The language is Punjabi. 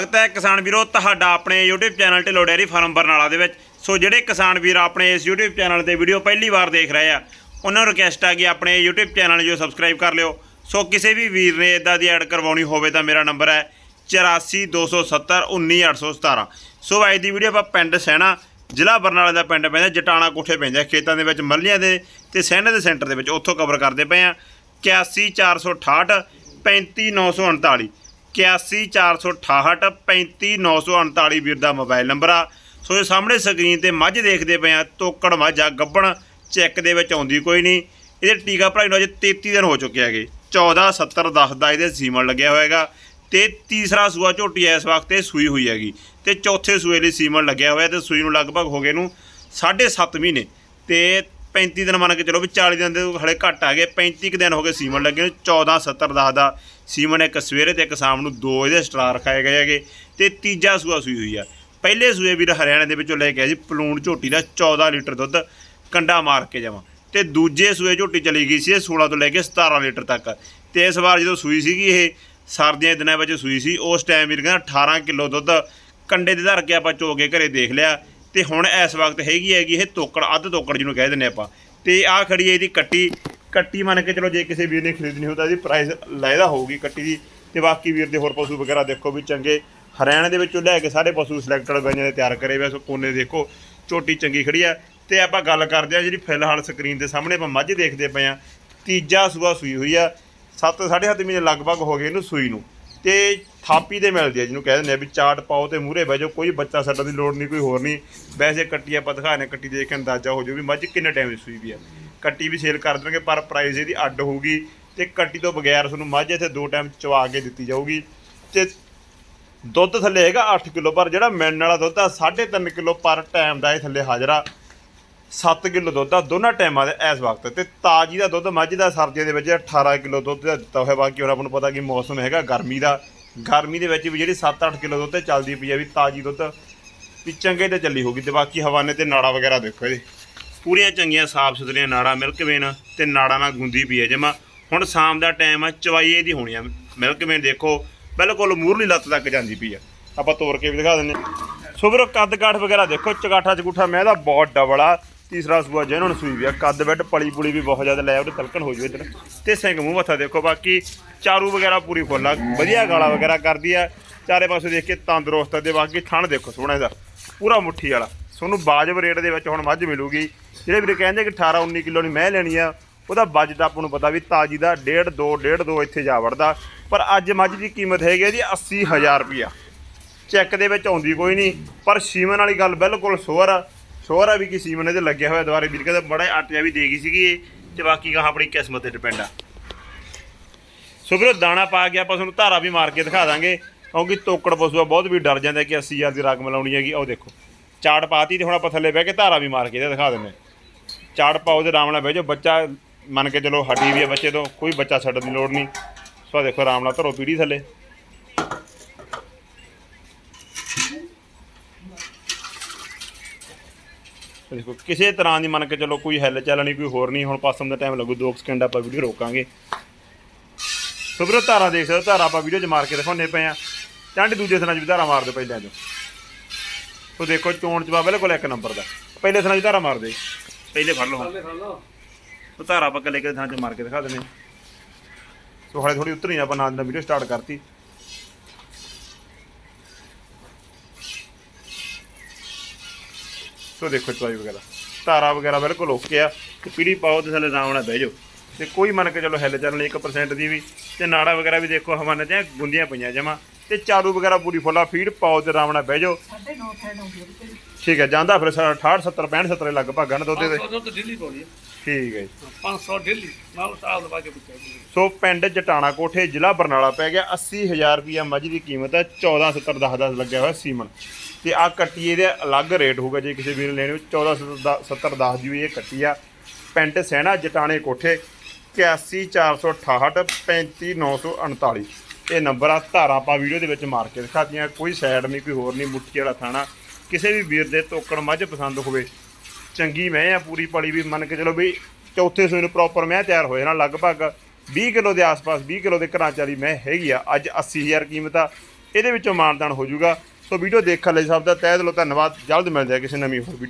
ਸਵਾਗਤ ਹੈ ਕਿਸਾਨ ਵੀਰੋ, ਤੁਹਾਡਾ ਆਪਣੇ YouTube channel Dhillon dairy farm Barnala ਦੇ ਵਿੱਚ। ਸੋ ਜਿਹੜੇ ਕਿਸਾਨ ਵੀਰ ਆਪਣੇ ਇਸ YouTube ਚੈਨਲ ਤੇ ਵੀਡੀਓ ਪਹਿਲੀ ਵਾਰ ਦੇਖ ਰਹੇ ਆ, ਉਹਨਾਂ ਨੂੰ ਰਿਕਵੈਸਟ ਆ ਕਿ ਆਪਣੇ YouTube ਚੈਨਲ ਜੋ ਸਬਸਕ੍ਰਾਈਬ ਕਰ ਲਿਓ। ਸੋ ਕਿਸੇ ਵੀ ਵੀਰ ਨੇ ਇਦਾਂ ਦੀ ਐਡ ਕਰਵਾਉਣੀ ਹੋਵੇ ਤਾਂ ਮੇਰਾ ਨੰਬਰ ਹੈ 8427191817 ਸੋ ਅੱਜ ਦੀ ਵੀਡੀਓ ਆਪਾਂ ਪਿੰਡ ਸੈਣਾ, ਜ਼ਿਲ੍ਹਾ ਬਰਨਾਲਾ ਦਾ ਪਿੰਡ ਪੈਂਦਾ, ਜਟਾਣਾ ਕੋਠੇ ਪੈਂਦਾ, ਖੇਤਾਂ ਦੇ ਵਿੱਚ ਮੱਲੀਆਂ ਦੇ ਤੇ ਸੈਣੇ ਦੇ ਸੈਂਟਰ ਦੇ ਵਿੱਚ, ਉੱਥੋਂ ਕਵਰ ਕਰਦੇ ਪਏ ਆ। 81468 35949 81468 35949 ਵੀਰ ਦਾ ਮੋਬਾਈਲ ਨੰਬਰ ਆ। ਸੋ ਇਹ ਸਾਹਮਣੇ ਸਕਰੀਨ ਤੇ ਮੱਝ ਦੇਖਦੇ ਪਏ ਆ ਤੋਕੜ ਮੱਝ ਆ ਗੱਬਣ ਚੈੱਕ ਦੇ ਵਿੱਚ ਆਉਂਦੀ ਕੋਈ ਨਹੀਂ। ਇਹਦੇ ਟੀਕਾ ਭਰਾਈ ਨੂੰ ਅਜੇ 33 ਦਿਨ ਹੋ ਚੁੱਕੇ ਹੈਗੇ। 14 70 10 ਦਾ ਇਹਦੇ ਸੀਮਨ ਲੱਗਿਆ ਹੋਏਗਾ ਤੇ ਤੀਸਰਾ ਸੂਆ ਝੋਟੀ ਇਸ ਵਕਤ ਇਹ ਸੂਈ ਹੋਈ ਹੈਗੀ ਤੇ ਚੌਥੇ ਸੂਏ ਲਈ ਸੀਮਨ ਲੱਗਿਆ ਹੋਇਆ ਤੇ ਸੂਈ ਨੂੰ ਲਗਭਗ ਹੋ ਗਏ ਨੂੰ 7.5 ਮਹੀਨੇ ਤੇ 35 ਦਿਨ ਮੰਨ ਕੇ ਚਲੋ ਵੀ 40 ਦਿਨ ਦੇ ਹਲੇ ਘੱਟ ਆ ਗਏ 35 ਕੁ ਦਿਨ ਹੋ ਗਏ ਸੀਮਨ ਲੱਗੇ ਨੂੰ 14 70 10 ਦਾ। ਸੀਮਨ ਇੱਕ ਸਵੇਰੇ ਤੇ ਇੱਕ ਸ਼ਾਮ ਨੂੰ ਦੋ ਇਹਦੇ ਸਟਾਰ ਰਖਾਏ ਗਏ ਹੈਗੇ ਤੇ ਤੀਜਾ ਸੂਆ ਸੂਈ ਹੋਈ ਆ। ਪਹਿਲੇ ਸੂਏ ਵੀਰ ਹਰਿਆਣਾ ਦੇ ਵਿੱਚੋਂ ਲੈ ਕੇ ਆਏ ਸੀ ਪਲੂਣ ਝੋਟੀ ਦਾ 14 ਲੀਟਰ ਦੁੱਧ ਕੰਡਾ ਮਾਰ ਕੇ ਜਾਵਾਂ। ਤੇ ਦੂਜੇ ਸੂਏ ਝੋਟੀ ਚਲੀ ਗਈ ਸੀ ਇਹ 16 ਤੋਂ ਲੈ ਕੇ 17 ਲੀਟਰ ਤੱਕ। ਤੇ ਇਸ ਵਾਰ ਜਦੋਂ ਸੂਈ ਸੀਗੀ ਇਹ, ਸਰਦੀਆਂ ਦੇ ਦਿਨਾਂ ਵਿੱਚ ਸੂਈ ਸੀ, ਉਸ ਟਾਈਮ ਵੀਰ ਕਹਿੰਦਾ 18 ਕਿਲੋ ਦੁੱਧ ਕੰਡੇ ਦੇ ਧਰ ਕੇ ਆਪਾਂ ਚੋ ਕੇ ਘਰੇ ਦੇਖ ਲਿਆ। ਤੇ ਹੁਣ ਇਸ ਵਕਤ ਹੈਗੀ ਹੈਗੀ ਇਹ ਤੋਕੜ, ਅੱਧ ਤੋਕੜ ਜਿਹਨੂੰ ਕਹਿ ਦਿੰਦੇ ਆਪਾਂ। ਤੇ ਆਹ ਖੜੀ ਹੈ ਇਹਦੀ ਕੱਟੀ। ਕੱਟੀ ਮੰਨ ਕੇ ਚਲੋ ਜੇ ਕਿਸੇ ਵੀਰ ਨੇ ਖਰੀਦਣੀ ਹੋ ਤਾਂ ਇਹਦੀ ਪ੍ਰਾਈਸ ਲਾਇਦਾ ਹੋਊਗੀ ਕੱਟੀ ਦੀ। ਤੇ ਬਾਕੀ ਵੀਰ ਦੇ ਹੋਰ ਪਸ਼ੂ ਵਗੈਰਾ ਦੇਖੋ ਵੀ ਚੰਗੇ। ਹਰਿਆਣਾ ਦੇ ਵਿੱਚੋਂ ਲੈ ਕੇ ਸਾਰੇ ਪਸ਼ੂ ਸਿਲੈਕਟਡ ਗਾਈਆਂ ਦੇ ਤਿਆਰ ਕਰੇ ਹੋਏ ਸੋ ਕੋਨੇ ਦੇਖੋ ਝੋਟੀ ਚੰਗੀ ਖੜੀ ਆ। ਤੇ ਆਪਾਂ ਗੱਲ ਕਰਦੇ ਆ ਜਿਹੜੀ ਫਿਲਹਾਲ ਸਕਰੀਨ ਦੇ ਸਾਹਮਣੇ ਆਪਾਂ ਮੱਝ ਦੇਖਦੇ ਪਏ ਆ ਤੀਜਾ ਸੂਆ ਸੂਈ ਹੋਈ ਆ। 7 7.5 ਮਹੀਨੇ ਲਗਭਗ ਹੋ ਗਏ ਇਹਨੂੰ ਸੂਈ ਨੂੰ। ਤੇ ਥਾਪੀ ਦੇ ਮਿਲਦੀ ਹੈ ਜਿਹਨੂੰ ਕਹਿ ਦਿੰਦੇ ਆ ਵੀ ਚਾਟ ਪਾਓ ਤੇ ਮੂਹਰੇ ਬਹਿ ਜਾਓ, ਕੋਈ ਬੱਚਾ ਛੱਡਣ ਦੀ ਲੋੜ ਨਹੀਂ, ਕੋਈ ਹੋਰ ਨਹੀਂ। ਵੈਸੇ ਕੱਟੀ ਆਪਾਂ ਦਿਖਾਣੇ ਕੱਟੀ ਦੇਖ ਕੇ ਅੰਦਾਜ਼ਾ ਹੋ ਜਾਊ ਵੀ ਮੱਝ ਕਿੰਨੇ ਟਾਈਮ ਦੀ ਸੂਈ ਵੀ ਆ। ਕੱਟੀ ਵੀ ਸੇਲ ਕਰ ਦੇਣਗੇ, ਪਰ ਪ੍ਰਾਈਸ ਇਹਦੀ ਅੱਡ ਹੋਊਗੀ ਤੇ ਕੱਟੀ ਤੋਂ ਬਗੈਰ ਤੁਹਾਨੂੰ ਮੱਝ ਇੱਥੇ ਦੋ ਟਾਈਮ ਚਵਾ ਕੇ ਦਿੱਤੀ ਜਾਊਗੀ। ਤੇ ਦੁੱਧ ਥੱਲੇ ਹੈਗਾ 8 ਕਿਲੋ, ਪਰ ਜਿਹੜਾ ਮਿਲਣ ਵਾਲਾ ਦੁੱਧ ਆ 3.5 ਕਿਲੋ ਪਰ ਟਾਈਮ ਦਾ ਇਹ ਥੱਲੇ ਹਾਜ਼ਰਾ 7 ਕਿਲੋ ਦੁੱਧ ਆ, ਦੋਨਾਂ ਟਾਈਮਾਂ ਦੇ ਇਸ ਵਕਤ। ਤੇ ਤਾਜੀ ਦਾ ਦੁੱਧ, ਮੱਝ ਦਾ ਸਰਦੀਆਂ ਦੇ ਵਿੱਚ 18 ਕਿਲੋ ਦੁੱਧ ਦਾ ਦਿੱਤਾ ਹੋਇਆ। ਬਾਕੀ ਹੁਣ ਆਪਾਂ ਨੂੰ ਪਤਾ ਕਿ ਮੌਸਮ ਹੈਗਾ ਗਰਮੀ ਦਾ। ਗਰਮੀ ਦੇ ਵਿੱਚ ਵੀ ਜਿਹੜੀ 7-8 ਕਿਲੋ ਦੁੱਧ ਤੇ ਚੱਲਦੀ ਪਈ ਆ ਵੀ ਤਾਜੀ ਦੁੱਧ ਵੀ ਚੰਗੇ ਤੇ ਚੱਲੀ ਹੋਗੀ ਤੇ ਬਾਕੀ ਹਵਾਨੇ ਤੇ ਨਾੜਾ ਵਗੈਰਾ ਦੇਖੋ ਇਹਦੇ। ਪੂਰੀਆਂ ਚੰਗੀਆਂ ਸਾਫ਼ ਸੁਥਰੀਆਂ ਨਾੜਾ ਮਿਲਕ ਵੇਨ ਤੇ ਨਾੜਾ ਨਾਲ ਗੁੰਦੀ ਪਈ ਹੈ ਜਮਾ। ਹੁਣ ਸ਼ਾਮ ਦਾ ਟਾਈਮ ਆ ਚਵਾਈ ਇਹਦੀ ਹੋਣੀ ਆ। ਮਿਲਕ ਵੇਨ ਦੇਖੋ, ਬਿਲਕੁਲ ਮੂਰਲੀ ਲੱਤ ਤੱਕ ਜਾਂਦੀ ਪਈ ਆ। ਆਪਾਂ ਤੋੜ ਕੇ ਵੀ ਦਿਖਾ ਦਿੰਨੇ ਸੋ ਵੀਰੋ ਕੱਦ ਕਾਠ ਵਗੈਰਾ ਦੇਖੋ ਚਗਾਠਾ ਚਗੂਠਾ ਮੈਂ ਦਾ ਬਹੁਤ ਡਬਲ ਆ। ਤੀਸਰਾ ਸੂਆ ਜਿਹਨਾਂ ਨੂੰ ਸੂਈ ਵੀ ਆ, ਕੱਦ ਬੈੱਡ ਪਲੀ ਪੁਲੀ ਵੀ ਬਹੁਤ ਜ਼ਿਆਦਾ ਲੈ ਉਹਦੇ ਤਲਕਣ ਹੋ ਜੂ ਇਧਰ। ਤੇ ਸਿੰਘ ਮੂੰਹ ਮੱਥਾ ਦੇਖੋ, ਬਾਕੀ ਚਾਰੂ ਵਗੈਰਾ ਪੂਰੀ ਫੁੱਲ ਆ, ਵਧੀਆ ਗਾਲਾ ਵਗੈਰਾ ਕਰਦੀ ਆ। ਚਾਰੇ ਪਾਸੇ ਦੇਖ ਕੇ ਤੰਦਰੁਸਤ ਆ ਤੇ ਬਾਕੀ ਥਣ ਦੇਖੋ ਸੋਹਣਾ ਇਹਦਾ, ਪੂਰਾ ਮੁੱਠੀ ਵਾਲਾ। ਤੁਹਾਨੂੰ ਬਾਜਬ ਰੇਟ ਦੇ ਵਿੱਚ ਹੁਣ ਮੱਝ ਮਿਲੂਗੀ। ਜਿਹੜੇ ਵੀਰੇ ਕਹਿੰਦੇ ਕਿ 18 19 ਕਿਲੋ ਦੀ ਮੈਂ ਲੈਣੀ ਆ, ਉਹਦਾ ਬਜਟ ਆਪਾਂ ਨੂੰ ਪਤਾ ਵੀ ਤਾਜੀ ਦਾ 1.5 2 1.5 2 ਇੱਥੇ ਜਾ ਵੜਦਾ। ਪਰ ਅੱਜ ਮੱਝ ਦੀ ਕੀਮਤ ਹੈਗੀ ਆ ਜੀ 80000 ਰੁਪਿਆ ਚੈੱਕ ਦੇ ਵਿੱਚ ਆਉਂਦੀ ਕੋਈ ਨਹੀਂ, ਪਰ ਸੀਮਨ ਵਾਲੀ ਗੱਲ ਬਿਲਕੁਲ ਸ਼ੋਰ ਆ। ਸੋਹਰਾ ਵੀ ਕਿ ਸੀਮਨ ਇਹਦੇ ਲੱਗਿਆ ਹੋਇਆ ਦੁਆਰੇ ਵੀਰ, ਕਹਿੰਦਾ ਬੜਾ ਆਟਿਆ ਵੀ ਦੇ ਗਈ ਸੀਗੀ ਇਹ, ਤੇ ਬਾਕੀ ਕਹਾ ਆਪਣੀ ਕਿਸਮਤ ਤੇ ਡਿਪੈਂਡ ਆ। ਸੋ ਵੀਰੋ, ਦਾਣਾ ਪਾ ਕੇ ਆਪਾਂ ਤੁਹਾਨੂੰ ਧਾਰਾ ਵੀ ਮਾਰ ਕੇ ਦਿਖਾ ਦਾਂਗੇ, ਕਿਉਂਕਿ ਤੋਕੜ ਪਸ਼ੂ ਆ ਬਹੁਤ ਵੀ ਡਰ ਜਾਂਦਾ ਕਿ 80000 ਦੀ ਰਕਮ ਲਾਉਣੀ ਹੈਗੀ ਉਹ ਦੇਖੋ। ਚਾੜ ਪਾਤੀ ਤੇ ਹੁਣ ਆਪਾਂ ਥੱਲੇ ਬਹਿ ਕੇ ਧਾਰਾ ਵੀ ਮਾਰ ਕੇ ਇਹਦਾ ਦਿਖਾ ਦਿੰਦੇ ਚਾੜ ਪਾਓ ਤੇ ਆਰਾਮ ਨਾਲ ਬਹਿ ਜਾਓ, ਬੱਚਾ ਮੰਨ ਕੇ ਚਲੋ ਹਟੀ ਵੀ ਹੈ ਬੱਚੇ ਤੋਂ, ਕੋਈ ਬੱਚਾ ਛੱਡਣ ਦੀ ਲੋੜ ਨਹੀਂ। ਸੋ ਦੇਖੋ, ਆਰਾਮ ਨਾਲ ਧਰੋ ਪੀੜੀ ਥੱਲੇ। ਦੇਖੋ ਕਿਸੇ ਤਰ੍ਹਾਂ ਦੀ ਮੰਨ ਕੇ ਚਲੋ ਕੋਈ ਹਿੱਲ ਚੱਲ ਨਹੀਂ ਕੋਈ ਹੋਰ ਨਹੀਂ ਹੁਣ ਪਾਸਮ ਦਾ ਟਾਈਮ ਲੱਗੂ 2 ਸਕਿੰਟ ਆਪਾਂ ਵੀਡੀਓ ਰੋਕਾਂਗੇ। ਸੋ ਵੀਰੋ ਧਾਰਾ ਦੇਖ ਸਕਦੇ ਧਾਰਾ ਆਪਾਂ ਵੀਡੀਓ 'ਚ ਮਾਰ ਕੇ ਦਿਖਾਉਂਦੇ ਪਏ ਆ ਚੰਡ ਦੂਜੇ ਥਣਾ 'ਚ ਵੀ ਧਾਰਾ ਮਾਰ ਦਿਓ ਪਹਿਲਾਂ 'ਚ ਸੋ ਦੇਖੋ ਚੋਣ ਚ ਬਿਲਕੁਲ ਇੱਕ ਨੰਬਰ ਦਾ। ਪਹਿਲੇ ਥਣਾ 'ਚ ਧਾਰਾ ਮਾਰ ਦੇ। ਪਹਿਲੇ ਫੜ ਲਓ। ਸੋ ਧਾਰਾ ਆਪਾਂ ਕੱਲੇ ਕੱਲੇ ਥਾਂ 'ਚ ਮਾਰ ਕੇ ਦਿਖਾ ਦਿੰਦੇ। ਸੋ ਹਾਲੇ ਥੋੜੀ ਉਤਰੀ ਆਪਾਂ ਨਾਲ ਦੀ ਵੀਡੀਓ ਸਟਾਰਟ ਕਰਤੀ। ਸੋ ਦੇਖੋ ਚਵਾਈ ਵਗੈਰਾ। ਧਾਰਾ ਵਗੈਰਾ ਬਿਲਕੁਲ ਓਕੇ ਆ। ਤੇ ਪੀੜੀ ਪਾਓ ਤੇ ਥੱਲੇ ਆਰਾਮ ਨਾਲ ਬਹਿ ਜਾਓ। ਤੇ ਕੋਈ ਮੰਨ ਕੇ ਚਲੋ ਹਿੱਲ ਚੱਲਣ ਲਈ 1% ਦੀ ਵੀ। ਤੇ ਨਾੜਾ ਵਗੈਰਾ ਵੀ ਦੇਖੋ ਹਵਾਨੇ ਤੇ ਗੁੰਦੀਆਂ ਪਈਆਂ ਜਮਾ। ਤੇ ਚਾਰੂ ਵਗੈਰਾ ਪੂਰੀ ਫੁੱਲਾ ਫੀਡ ਪਾਓ ਤੇ ਆਰਾਮ ਨਾਲ ਬਹਿ ਜਾਓ। ਠੀਕ ਹੈ ਜਾਂਦਾ ਫਿਰ 68 70 65 70 ਲਗਭਗ ਹਨ ਦੁੱਧ ਦੇ। ਦੁੱਧ ਦਿੱਲੀ ਪਾਉਣੀ ਹੈ ਠੀਕ ਹੈ ਜੀ। 500 ਦਿੱਲੀ ਨਾਲ ਸਾਲ ਦਾ ਬਾਕੀ ਪੁੱਛਿਆ ਸੋ ਪਿੰਡ ਜਟਾਣਾ ਕੋਠੇ ਜ਼ਿਲ੍ਹਾ ਬਰਨਾਲਾ ਪੈ ਗਿਆ 80000 ਰੁਪਿਆ ਮੱਝ ਦੀ ਕੀਮਤ ਹੈ 14 70 10 10 ਲੱਗਿਆ ਹੋਇਆ ਸੀਮਨ। ਤੇ ਆ ਕੱਟੀ ਇਹਦੇ ਅਲੱਗ ਰੇਟ ਹੋਊਗਾ ਜੇ ਕਿਸੇ ਵੀਰ ਨੇ ਲੈਣੀ ਹੋਵੇ 14 70 10 ਦੀ ਵੀ ਇਹ ਕੱਟੀ ਆ। ਪਿੰਡ ਸਹਿਣਾ ਜਟਾਣੇ ਕੋਠੇ 81468 35939 ਇਹ ਨੰਬਰ ਆ ਧਾਰਾ ਆਪਾਂ ਵੀਡੀਓ ਦੇ ਵਿੱਚ ਮਾਰ ਕੇ ਦਿਖਾਤੀਆਂ। ਕੋਈ ਸਾਈਡ ਨਹੀਂ, ਕੋਈ ਹੋਰ ਨਹੀਂ, ਮੁੱਠੀ ਵਾਲਾ ਥਾਣਾ। ਕਿਸੇ ਵੀ ਵੀਰ ਦੇ ਤੋਕੜ ਮੱਝ ਪਸੰਦ ਹੋਵੇ, ਚੰਗੀ ਮੈਂ ਆ ਪੂਰੀ ਪਲੀ ਵੀ ਮੰਨ ਕੇ ਚਲੋ ਵੀ ਚੌਥੇ ਸੂਏ ਨੂੰ ਪ੍ਰੋਪਰ ਮੈਂ ਤਿਆਰ ਹੋ ਜਾਣਾ ਲਗਭਗ 20 ਕਿਲੋ ਦੇ ਆਸ-ਪਾਸ 20 ਕਿਲੋ ਦੇ ਘਰਾਂ ਚਾਲੀ ਮੈਂ ਹੈਗੀ ਆ। ਅੱਜ 80000 ਕੀਮਤ ਆ, ਇਹਦੇ ਵਿੱਚੋਂ ਮਾਨਦਾਨ ਹੋ ਜਾਊਗਾ। ਸੋ ਵੀਡੀਓ ਦੇਖਣ ਲਈ ਸਭ ਦਾ ਤਹਿ ਦਿਲੋਂ ਧੰਨਵਾਦ। ਜਲਦ ਮਿਲਦੇ ਆ ਕਿਸੇ ਨਵੀਂ ਹੋਰ ਵੀਡੀਓ